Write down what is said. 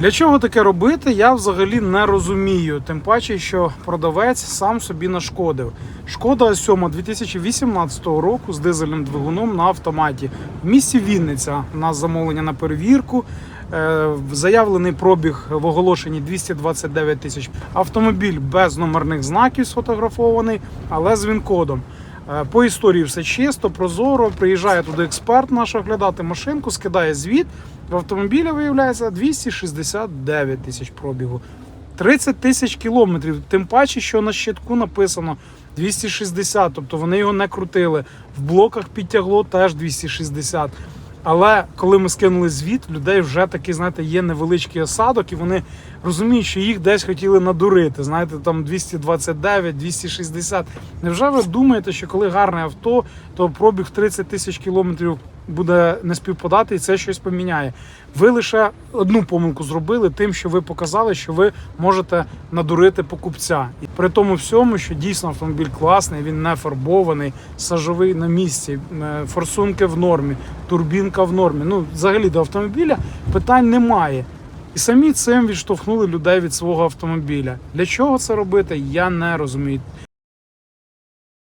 Для чого таке робити, я взагалі не розумію. Тим паче, що продавець сам собі нашкодив. Шкода 7 2018 року з дизельним двигуном на автоматі. В місті Вінниця у нас замовлення на перевірку. Е, Заявлений пробіг в оголошенні 229 тисяч. Автомобіль без номерних знаків сфотографований, але з він-кодом. Е, По історії все чисто, прозоро. Приїжджає туди експерт наш оглядати машинку, скидає звіт. В автомобілі виявляється 269 тисяч пробігу. 30 тисяч кілометрів. Тим паче, що на щитку написано 260, тобто вони його не крутили. В блоках підтягло теж 260. Але коли ми скинули звіт, людей вже такий, знаєте, є невеличкий осадок, і вони розуміють, що їх десь хотіли надурити. Знаєте, там 229, 260. Невже ви думаєте, що коли гарне авто, то пробіг 30 тисяч кілометрів буде не співпадати, і це щось поміняє? Ви лише одну помилку зробили тим, що ви показали, що ви можете надурити покупця. І при тому всьому, що дійсно автомобіль класний, він не фарбований, сажовий на місці, е, форсунки в нормі, турбінка в нормі. Ну, взагалі до автомобіля питань немає. І самі цим відштовхнули людей від свого автомобіля. Для чого це робити, я не розумію.